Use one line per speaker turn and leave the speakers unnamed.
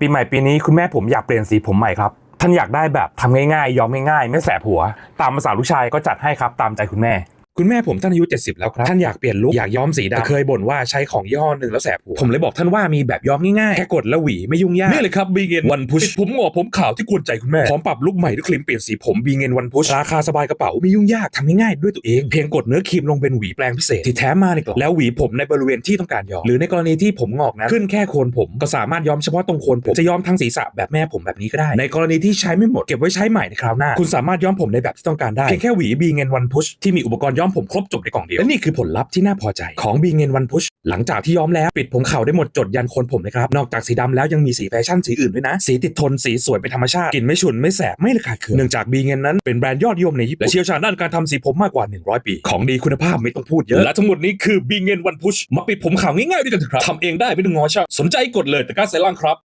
ปีใหม่ปีนี้คุณแม่ผมอยากเปลี่ยนสีผมใหม่ครับท่านอยากได้แบบทำง่ายๆย้อมง่ายๆไม่แสบหัว ตามภาษาลูกชายก็จัดให้ครับตามใจคุณแม่
คุณแม่ผมท่านอายุ 70 แล้วครับ ท่านอยากเปลี่ยนลุคอยากย้อมสีดำแต่เคยบ่นว่าใช้ของยี่ห้อหนึ่งแล้วแสบหัว ผมเลยบอกท่านว่ามีแบบย้อมง่ายๆ แค่กดแล้วหวีไม่ยุ่งยาก นี่เลยครับบีเงนวันพุชผมงอกผมขาวที่กวนใจคุณแม่ พร้อมปรับลุคใหม่ด้วยครีมเปลี่ยนสีผมบีเงนวันพุชราคาสบายกระเป๋าไม่ยุ่งยากทำง่ายๆด้วยตัวเอง เพียงกดเนื้อครีมลงเป็นหวีแปลงพิเศษที่แถมมาในกล่องแล้วหวีผมในบริเวณที่ต้องการย้อมหรือในกรณีที่ผมงอกนะขึ้นแค่โคนผมก็สามารถย้อมเฉพาะตรงโคนผมจะย้อมทั้งศีรษะแบบแม่ผมแบบนี้ก็ได้ ในกรณีที่ใช้ไม่หมดเก็บไว้ใช้ใหม่ในคราวหน้า คุณสามารถย้อมผมในแบบที่ต้องการได้เพียงแค่หวีบีเงนวันพุชที่มีอุปกรณ์ย้อมผมครบจบในกล่องเดียวและนี่คือผลลัพธ์ที่น่าพอใจของบีเงนวันพุชหลังจากที่ย้อมแล้วปิดผมเข่าได้หมดจดยันโคนผมเลยครับ นอกจากสีดำแล้วยังมีสีแฟชั่นสีอื่นด้วยนะ สีติดทนสีสวยเป็นธรรมชาติกลิ่นไม่ฉุนไม่แสบไม่ระคายเคืองเนื่องจากบีเงนนั้นเป็นแบรนด์ยอดนิยมในญี่ปุ่นและเชี่ยวชาญด้านการทำสีผมมากกว่า 100 ปี ของดีคุณภาพไม่ต้องพูดเยอะและทั้งหมดนี้คือบีเงนวันพุชมาปิดผมขาวง่ายๆด้วยกันเถอะครับทำเองได้ไม่ต้องงอช่างสนใจกดเลยตะกร้าเซรั่งครับ